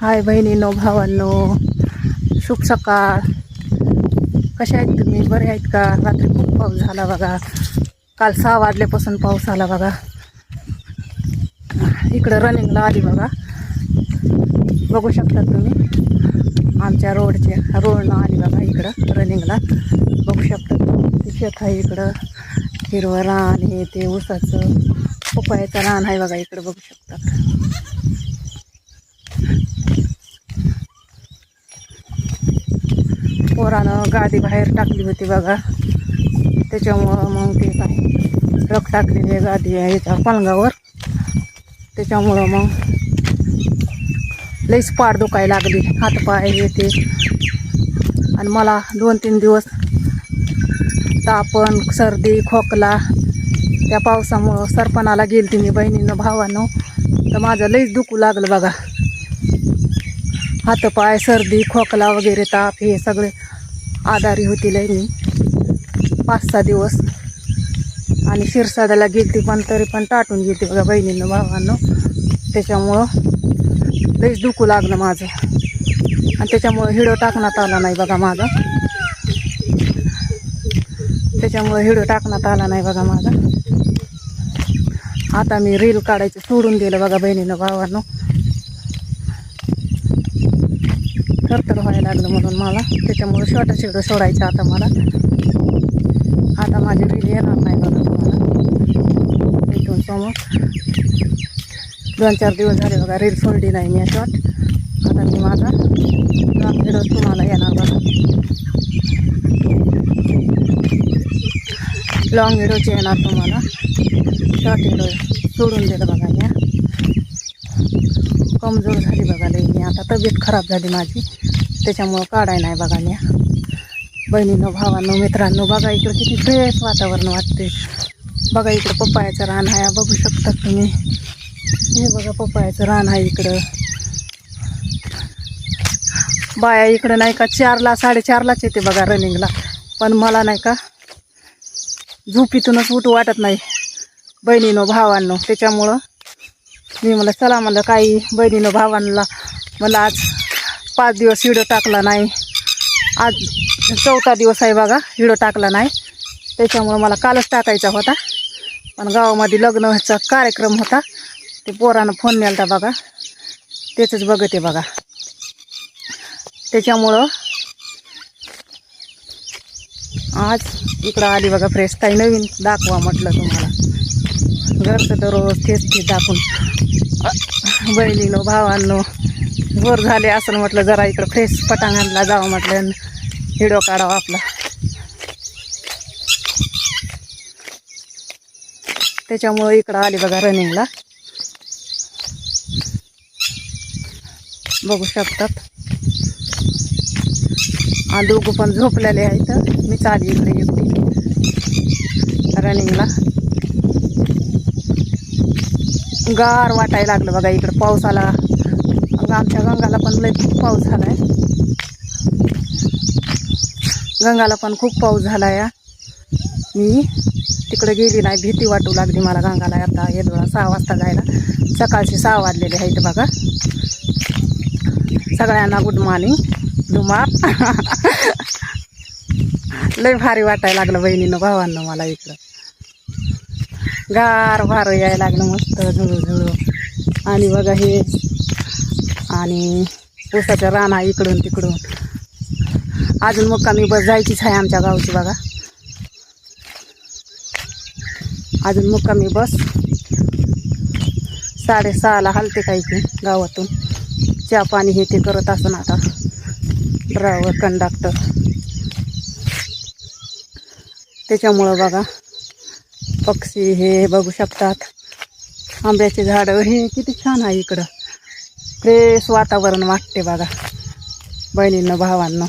हाय बहिणीनो भावांनो शुभ सकाळ. कशा आहेत तुम्ही? बरे आहेत का? रात्री खूप पाऊस झाला बघा. काल सहा वाजल्यापासून पाऊस आला बघा. इकडं रनिंगला आली बघा. बघू शकता तुम्ही आमच्या रोडच्या रोडनं आली बघा इकडं रनिंगला. बघू शकता ते शेत आहे इकडं. हिरवं रान हे ते ऊसाचं पपयाचं रान आहे बघा इकडं बघू शकता. पोरानं गादी बाहेर टाकली होती बघा. त्याच्यामुळं मग ते काय रग टाकलेली आहे गादी आहे त्या पलंगावर. त्याच्यामुळं मग लईच पाड दुखायला लागली. हातपाय हे ते. आणि मला दोन तीन दिवस तापण सर्दी खोकला त्या पावसामुळं सरपणाला गेलती मी बहिणीनं भावानं. तर माझं लईच दुखू लागलं बघा. हातपाय सर्दी खोकला वगैरे ताप हे सगळे. आधारी होती लय मी पाच सहा दिवस. आणि शिरसादाला गेलती पण तरी पण टाटून गेली बघा बहिणीनं भावानं. त्याच्यामुळं लईच दुखू लागलं माझं. आणि त्याच्यामुळं हिडो टाकण्यात आला नाही बघा माझा. त्याच्यामुळं हिडो टाकण्यात आला नाही बघा माझा. आता मी रील काढायचं सोडून दिलं बघा बहिणीनं भावानं. थरथर व्हायला लागलं म्हणून मला. त्याच्यामुळं शॉर्ट शिडं सोडायचं आता मला. आता माझी रील येणार नाही बघा तुम्हाला इथून समोर. दोन चार दिवस झाले बघा रील सोडली नाही मी शॉर्ट आता मी माझा लॉंग व्हिडिओ तुम्हाला येणार बघा. लॉंग व्हिडिओचे येणार तुम्हाला. शॉर्ट व्हिडिओ सोडून दिलं बघा मी कमजोर झाली बघा लई मी. आता तब्येत खराब झाली माझी. त्याच्यामुळं काढाय नाही बघा मी. बहिणीनं भावांनो मित्रांनो बघा इकडं किती फ्रेश वातावरण वाटते बघा इकडं पप्पायाचं रान आहे बघू शकता तुम्ही. हे बघा पप्पायाचं रान आहे इकडं. बाया इकडं नाही का चारला साडेचारलाच येते बघा रनिंगला. पण मला नाही का झोपीतूनच उठू वाटत नाही. बहिणीनं भावांनो. त्याच्यामुळं मी म्हणलं चला म्हणलं काही बहिणीनं भावांना मला आज पाच दिवस व्हिडिओ टाकला नाही. आज चौथा दिवस आहे बघा व्हिडिओ टाकला नाही. त्याच्यामुळं मला कालच टाकायचा होता. पण गावामध्ये लग्नाचा कार्यक्रम होता. ते पोरानं फोन नेलता बघा. त्याचंच बघते बघा. त्याच्यामुळं आज इकडं आली बघा फ्रेश काही नवीन दाखवा म्हटलं तुम्हाला. घरचं दररोज तेच ते दाखवून. बहिणीनो भावांनो बोर झाले असं म्हटलं जरा इकडं फ्रेश पटांगणला जावं म्हटलं हिडो काढावा आपला. त्याच्यामुळं इकडं आली बघा रनिंगला. बघू शकतात. दोघं पण झोपलेले आहेत. मी चाली इकडे एकटी. रनिंगला. गार वाटायला लागलं बघा इकडं पाऊस आला आमच्या गंगाला पण लय खूप पाऊस झालाय. गंगाला पण खूप पाऊस झाला या मी तिकडे गेली नाही भीती वाटू लागली मला गंगाला आता. येदोळा सहा वाजता जायला. सकाळचे सहा वाजलेले आहेत बघा. सगळ्यांना गुड मॉर्निंग दुमार लय भारी वाटायला लागलं बहिणीनं भावांना मला इकडं. गार भार यायला लागलं मस्त झुळू झुळू आणि बघा हे आणि ऊसाचं राना इकडून तिकडून. अजून मुक्कामी बस जायचीच आहे आमच्या गावची बघा. अजून मुक्कामी बस. साडेसहाला हलते काही की गावातून. चहा पाणी हे ते करत असं आता. ड्रायव्हर कंडक्टर त्याच्यामुळं बघा पक्षी हे बघू शकतात. आंब्याचे झाडं हे किती छान आहे इकडं. फ्रेश वातावरण वाटते बघा. बहिणींना भावांना.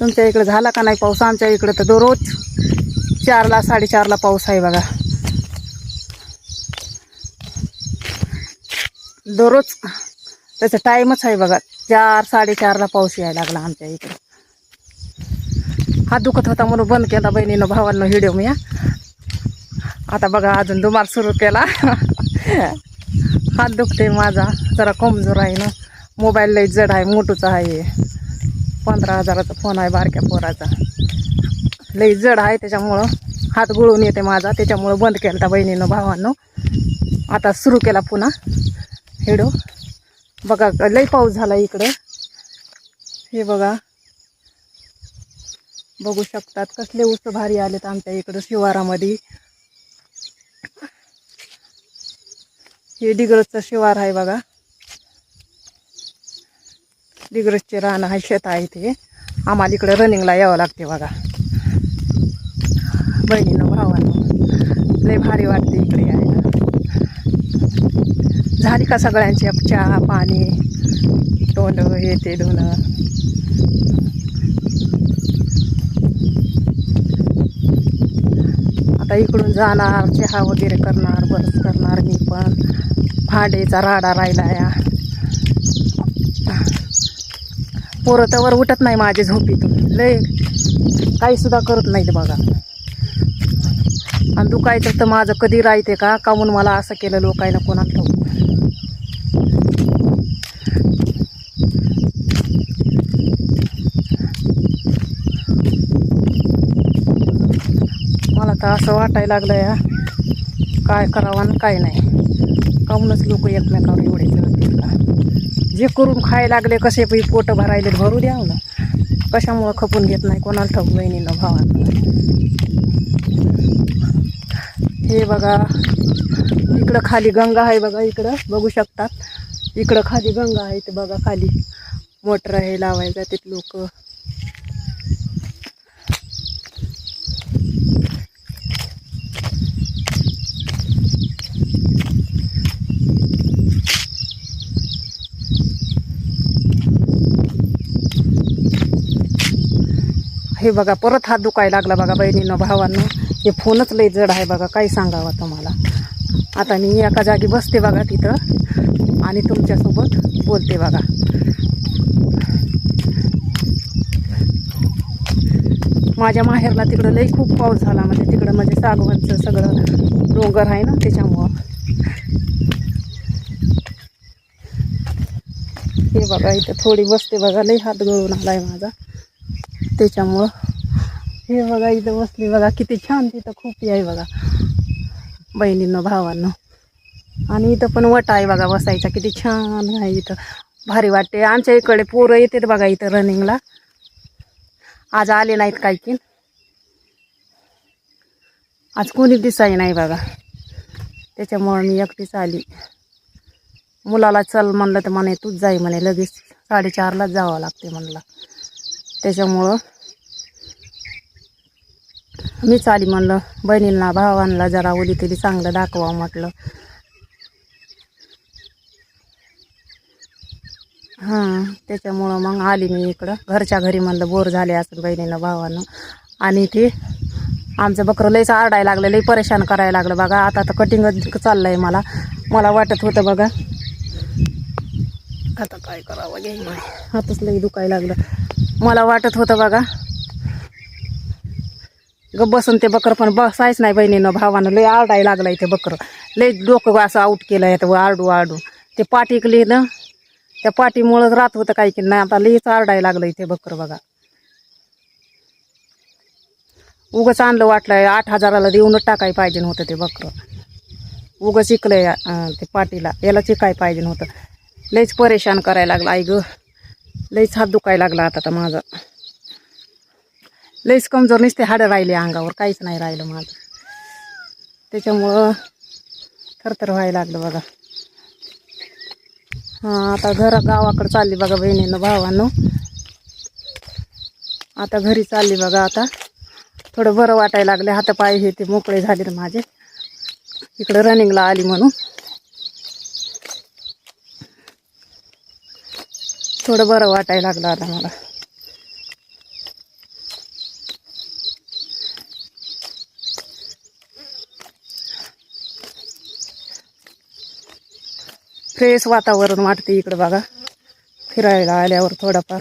तुमच्या इकडं झाला का नाही पाऊस? आमच्या इकडं तर दररोज चारला साडेचारला पाऊस आहे बघा. दररोज त्याचा टाईमच आहे बघा. चार साडेचारला पाऊस यायला लागला आमच्या इकडं. हात दुखत होता म्हणून बंद केला बहिणीनं भावांना व्हिडिओ मी आता बघा अजून दुमार सुरू केला. हात दुखते माझा. जरा कमजोर आहे ना. मोबाईल लई जड आहे मोठूचा आहे. पंधरा हजाराचा फोन आहे बारक्या पोराचा. लई जड आहे त्याच्यामुळं. हात गुळून येते माझा. त्याच्यामुळं बंद केला बहिणीनं भावानं. आता सुरू केला पुन्हा. हेडो. बघा लई पाऊस झाला इकडं. हे बघा. बघू शकतात कसले उस भारी आलेत आमच्या इकडं शिवारामध्ये. हे डिग्रजचं शिवार आहे बघा. डिग्रजचे रान आहे शेत आहे ते. आम्हाला इकडे रनिंगला यावं लागते बघा. बहिणीनं भावानं. लय भारी वाटते इकडे यायला. झाली का सगळ्यांची चहा पाणी तोंड हे ते धुणं? आता इकडून जाणार चहा वगैरे करणार बरंच करणार मी पण. भांडेचा राडा राहिला या. पोरं तर उठत नाही माझे झोपीतून. लय काहीसुद्धा करत नाहीत बघा. आणि दुखायचं तर माझं कधी राहते का? कामून मला असं केलं लोकांना कोणा आता असं वाटायला लागलं या काय करावं आणि काय नाही. काहूनच लोक एकमेकावर एवढे जळतील का जे करून खायला लागले कसे पै पोट भरायले भरू द्यावं ना. कशामुळं खपून घेत नाही कोणाला ठाऊक बहिणीनं भावानं हे बघा इकडं खाली गंगा आहे बघा इकडं. बघू शकतात. इकडं खाली गंगा आहे ते बघा खाली. मोटर आहे लावायला जातात लोक. हे बघा परत हात दुखायला लागला बघा बहिणीनं भावांनो. हे फोनच लई जड आहे बघा काय सांगावं तुम्हाला. आता मी एका जागी बसते बघा तिथं आणि तुमच्यासोबत बोलते बघा. माझ्या माहेरला तिकडं लई खूप पाऊस झाला म्हणजे तिकडं म्हणजे सागवानचं सगळं डोंगर आहे ना त्याच्यामुळं. हे बघा इथं थोडी बसते बघा लई हात गळून आला आहे माझा. त्याच्यामुळं. हे बघा इथं बसली बघा किती छान तिथं खूप आहे बघा. बहिणीनं भावांनो. आणि इथं पण वट आहे बघा बसायचा किती छान आहे इथं. भारी वाटते. आमच्या इकडे पोरं येतात बघा इथं रनिंगला. आज आले नाहीत काही की आज कोणी दिसाय नाही बघा. त्याच्यामुळं मी एकटीच आली. मुलाला चल म्हणलं तर म्हणे तूच जाई म्हणे लगेच. साडेचारलाच जावं लागते म्हणलं. त्याच्यामुळं मीच आली म्हणलं बहिणींना भावांना जरा ओली तरी चांगलं दाखवा म्हटलं. हां त्याच्यामुळं मग आली मी इकडं. घरच्या घरी म्हणलं बोर झाले असं बहिणीनं भावानं. आणि ते आमचं बकरं लईच आरडायला लागलं लई परेशान करायला लागलं. बघा आता तर कटिंगच चाललं आहे मला. मला वाटत होतं बघा. आता काय करावं घे हातच लई दुखायला लागलं. मला वाटत होतं बघा. ग बसून ते बकर पण बसायच नाही बहिणीनं भावानं लय आरडायला लागलाय ते बकर. लय डोकं असं आऊट केलं आहे आरडू आरडू. ते पाठीकली ना त्या पाठीमुळं राहत होतं काही की नाही आता लईच आरडाय लागलं ते बकर बघा. उगच आणलं वाटलंय आठ हजाराला देऊनच टाकाय पाहिजे होतं ते बकर. उगं चिकलंय ते पाठीला. याला चिकाय पाहिजे होतं लईच परेशान करायला लागला आई गं. लईच हात दुखायला लागला आता तर माझा. लईच कमजोर नसते हाडं राहिले अंगावर काहीच नाही राहिलं माझं. त्याच्यामुळं थरथर व्हायला लागलं बघा. हां आता घर गावाकडं चालली बघा बहिणीनं भावानं. आता घरी चालली बघा आता. थोडं बरं वाटायला लागले हातापाय हे ते मोकळे झाले रे माझे. इकडं रनिंगला आली म्हणून. थोडं बरं वाटायला लागलं आता मला. फ्रेश वातावरण वाटते इकडं बघा. फिरायला आल्यावर थोडंफार.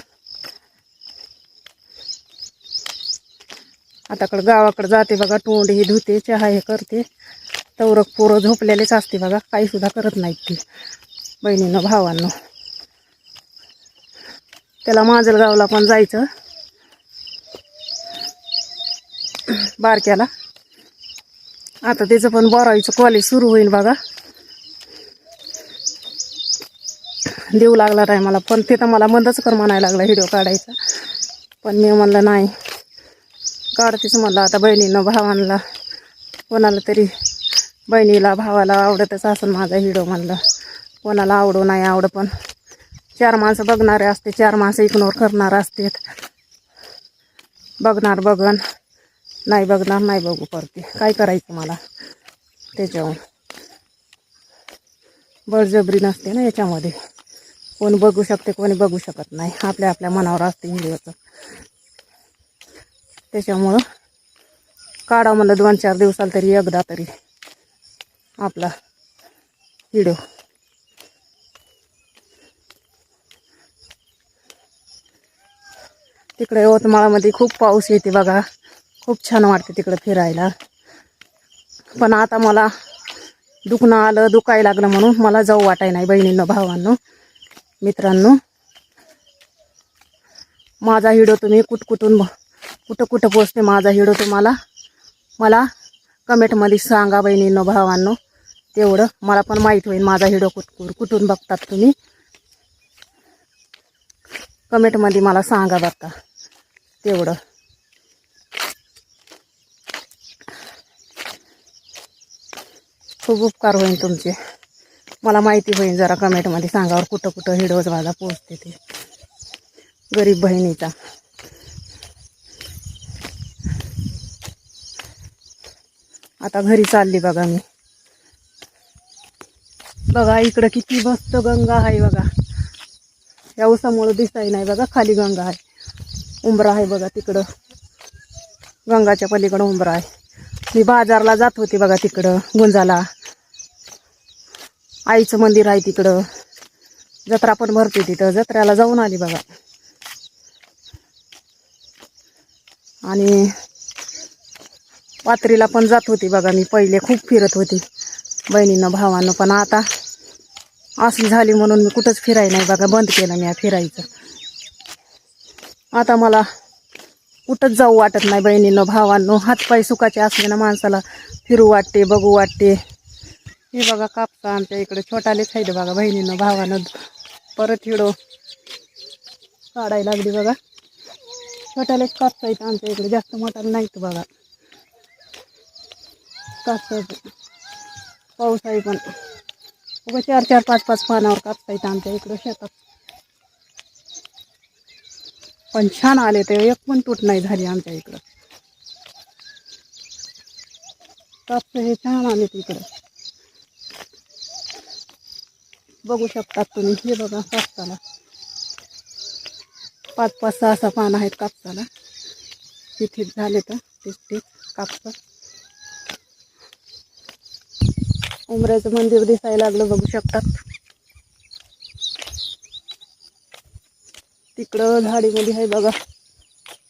आताकडं गावाकडं जाते बघा तोंड हे धुते चहा हे करते. तवरक पोरं झोपलेलेच असते बघा काही सुद्धा करत नाहीत ती. बहिणीनं भावांना. त्याला माजलगावला पण जायचं. बारक्याला. आता त्याचं पण बारावीचं कॉलेज सुरू होईल बघा. देऊ लागला नाही मला. पण ते तर मला बंदच कर म्हणायला लागला व्हिडिओ काढायचा. पण मी म्हणलं नाही. काढतेच म्हणलं. आता बहिणीनं भावांना कोणाला तरी बहिणीला भावाला आवडतच असं माझा व्हिडिओ म्हणलं. कोणाला आवडो नाही आवड पण. चार माणसं बघणारे असते चार माणसं इग्नोर करणार असतात. बघणार बघन नाही बघणार नाही बघू करते काय करायचं मला त्याच्यावर बळजबरी नसते ना याच्यामध्ये. कोण बघू शकते कोणी बघू शकत नाही. आपल्या आपल्या मनावर असते व्हिडिओचं त्याच्यामुळं काढा म्हणलं दोन चार दिवसाला तरी एकदा तरी आपला व्हिडिओ तिकडे यवतमाळमध्ये खूप पाऊस येते बघा. खूप छान वाटते तिकडे फिरायला. पण आता मला दुखणं आलं दुखायला लागलं म्हणून मला जाऊ वाटाय नाही बहिणींनो भावांनो मित्रांनो. माझा हिडो तुम्ही कुठ कुठून ब- कुठं कुठं पोचते माझा हिडो तुम्हाला? मला कमेंटमध्ये सांगा बहिणींनो भावांनो. तेवढं मला पण माहीत होईल माझा हिडो कुटकुट कुठून बघतात तुम्ही. कमेंटमध्ये मला सांगा बघता तेवढं. खूप उपकार होईल तुमचे. मला माहिती होईल जरा कमेंटमध्ये सांगावर कुठं कुठं हिडोज माझा पोचते ते. गरीब बहिणीचा. आता घरी चालली बघा मी. बघा इकडं किती मस्त गंगा आहे बघा. या उसामुळं दिसाय नाही बघा खाली गंगा आहे. उंबरा आहे बघा तिकडं. गंगाच्या पलीकडं उंबरा आहे. मी बाजारला जात होते बघा तिकडं गुंजाला. आईचं मंदिर आहे तिकडं. जत्रा पण भरते तिथं. जत्रेला जाऊन आली बघा. आणि पात्रीला पण जात होती बघा मी. पहिले खूप फिरत होती. बहिणीनं भावानं. पण आता असली झाली म्हणून मी कुठंच फिराय नाही बघा. बंद केलं मी फिरायचं. आता मला कुठंच जाऊ वाटत नाही बहिणीनं भावांनो. हातपाय सुखाचे असले ना माणसाला. फिरू वाटते बघू वाटते. हे बघा कापसा आमच्या इकडे. छोटालेच आहे बघा बहिणीनं भावानं. परत हिडो. काढायला लागली बघा. छोट्यालेच कापसा येतं आमच्या इकडे. जास्त मोठाला नाहीत बघा. कापसा पाऊस आहे पण. उगा चार चार पाच पाच पानावर कापसा येतं आमच्या इकडं शेतात. पण छान आले ते. एक पण तूट नाही झाली आमच्या इकडं. कापस हे छान आले इकडं. बघू शकतात तुम्ही. हे बघा कापसाला. पाच पाच सहा सहा पानं आहेत कापसाला. तिथे झाले तर तीच तीच कापसा. उमऱ्याचं मंदिर दिसायला लागलं बघू शकतात तिकडं झाडीमध्ये आहे बघा.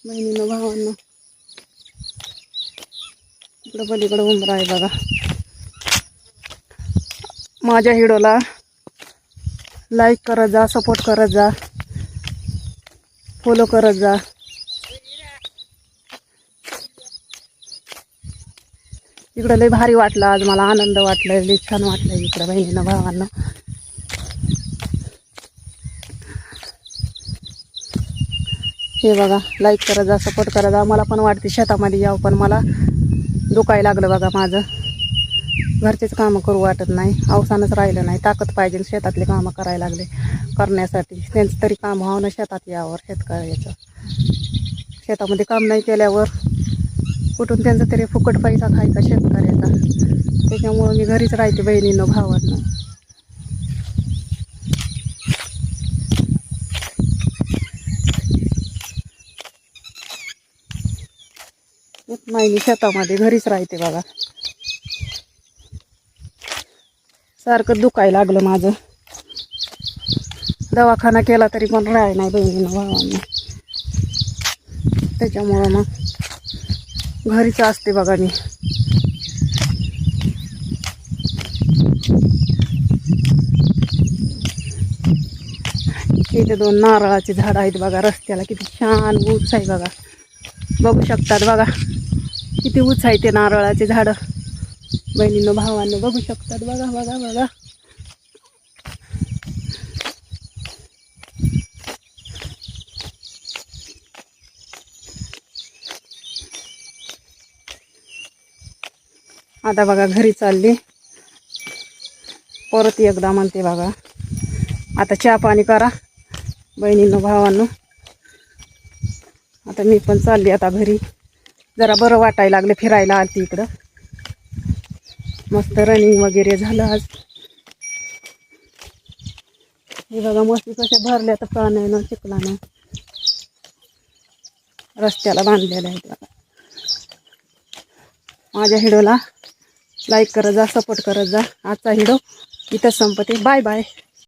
बहिणीनं भावांना. तिकडं पलीकडं उंबरा आहे बघा. माझ्या हिडोला लाईक करत जा सपोर्ट करत जा. फॉलो करत जा. इकडं लय भारी वाटलं आज मला आनंद वाटला लय छान वाटलं इकडं बहिणीनं भावांना. हे बघा लाईक करा जा सपोर्ट करा जा. मला पण वाटते शेतामध्ये यावं पण मला दुखायला लागलं बघा माझं. घरचेच कामं करू वाटत नाही. अवसानच राहिलं नाही. ताकद पाहिजे शेतातले कामं करायला लागले. करण्यासाठी त्यांचं तरी काम व्हावं ना शेतात यावर शेतकऱ्याचं. शेतामध्ये काम नाही केल्यावर कुठून त्यांचा तरी फुकट पैसा खायचा शेतकऱ्याचा. त्याच्यामुळं मी घरीच राहते बहिणीनं भावांना. नाही मी शेतामध्ये घरीच राहते बघा. सारखं दुखायला लागलं माझं. दवाखाना केला तरी पण राह नाही बहिणीनं भावांना. त्याच्यामुळं मग घरीच असते बघा मी. इथे दोन नारळाची झाडं आहेत बघा रस्त्याला किती छान ऊस आहे बघा. बघू शकतात बघा. किती उंच आहे ते नारळाचे झाडं. बहिणीनं भावानं बघू शकतात. बघा बघा बघा. आता बघा घरी चालली. परत एकदा म्हणते बघा. आता चहा पाणी करा. बहिणीनं भावानं. आता मी पण चालली आता घरी. जरा बरं वाटायला लागलं फिरायला आलती इकडं. मस्त रनिंग वगैरे झालं आज. हे बघा मस्ती कशा भरल्या तर पाण्यानं चिखलानं. रस्त्याला बांधलेल्या आहेत बघा. माझ्या हिडोला लाईक करत जा सपोर्ट करत जा. आजचा हिडो इथं संपते. Bye bye